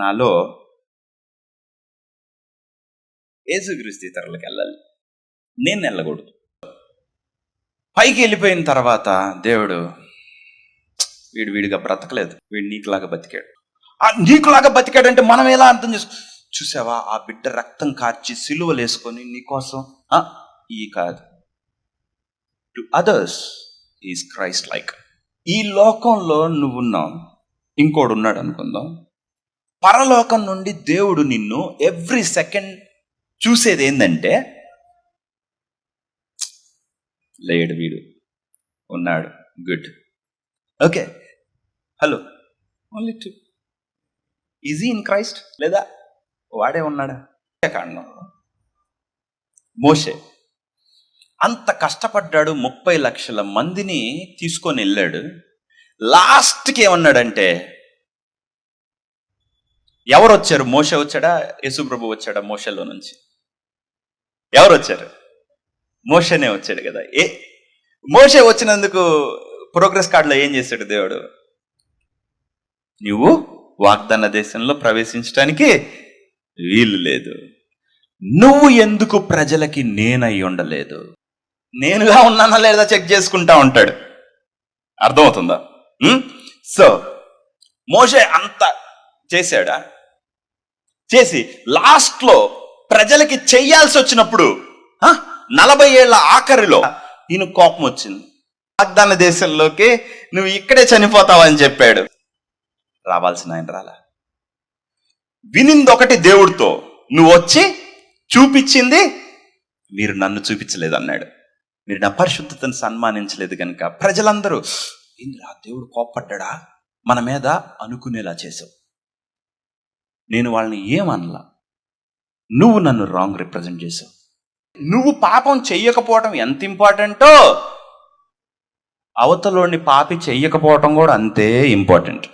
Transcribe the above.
నాలో ఏసుక్రీస్తు ఇతరులకు వెళ్ళాలి నేను వెళ్ళకూడదు పైకి వెళ్ళిపోయిన తర్వాత దేవుడు వీడు వీడిగా బ్రతకలేదు. వీడు నీకులాగా బతికాడు. ఆ నీకులాగా బతికాడంటే మనం ఎలా అర్థం చేసుకో? చూసావా? ఆ బిడ్డ రక్తం కార్చి సిలువలు వేసుకొని నీకోసం ఈ కాదు. To others is Christ like ఈ లోకంలో నువ్వున్నావు. ఇంకోడు ఉన్నాడు అనుకుందాం పరలోకం నుండి దేవుడు నిన్ను ఎవ్రీ సెకండ్ చూసేది ఏంటంటే లేడు వీడు. ఉన్నాడు. Good. Okay. Hello. Only two easy in Christ లేదా వాడే ఉన్నాడా? కాండంలో మోషే. అంత కష్టపడ్డాడు ముప్పై లక్షల మందిని తీసుకొని వెళ్ళాడు. లాస్ట్కి ఏమన్నాడంటే ఎవరు వచ్చారు మోష వచ్చాడా? యేసుప్రభు వచ్చాడా మోషలో నుంచి? ఎవరు వచ్చారు మోషనే వచ్చాడు కదా. ఏ మోషే వచ్చినందుకు ప్రోగ్రెస్ కార్డులో ఏం చేశాడు దేవుడు? నువ్వు వాగ్దాన దేశంలో ప్రవేశించడానికి వీలు లేదు. నువ్వు ఎందుకు ప్రజలకి నేనై ఉండలేదు? నేనుగా ఉన్నానా లేదా చెక్ చేసుకుంటా ఉంటాడు. అర్థమవుతుందా? సో మోషే అంత చేశాడా? చేసి లాస్ట్లో ప్రజలకి చెయ్యాల్సి వచ్చినప్పుడు ఆ, నలభై ఏళ్ళ ఆఖరిలో ఈయన కోపం వచ్చింది. వాగ్దాన దేశంలోకి నువ్వు ఇక్కడే చనిపోతావని చెప్పాడు. రావాల్సిన ఆయన రాలా. వినింది ఒకటి దేవుడితో నువ్వు వచ్చి చూపించింది మీరు నన్ను చూపించలేదు అన్నాడు. మీరు నా పరిశుద్ధతను సన్మానించలేదు కనుక ప్రజలందరూ ఇంద్రా దేవుడు కోప్పడ్డా మన మీద అనుకునేలా చేసావు. నేను వాళ్ళని ఏమనలా? నువ్వు నన్ను రాంగ్ రిప్రజెంట్ చేసావు. నువ్వు పాపం చెయ్యకపోవడం ఎంత ఇంపార్టెంటో? అవతలోని పాపి చెయ్యకపోవటం కూడా అంతే ఇంపార్టెంట్.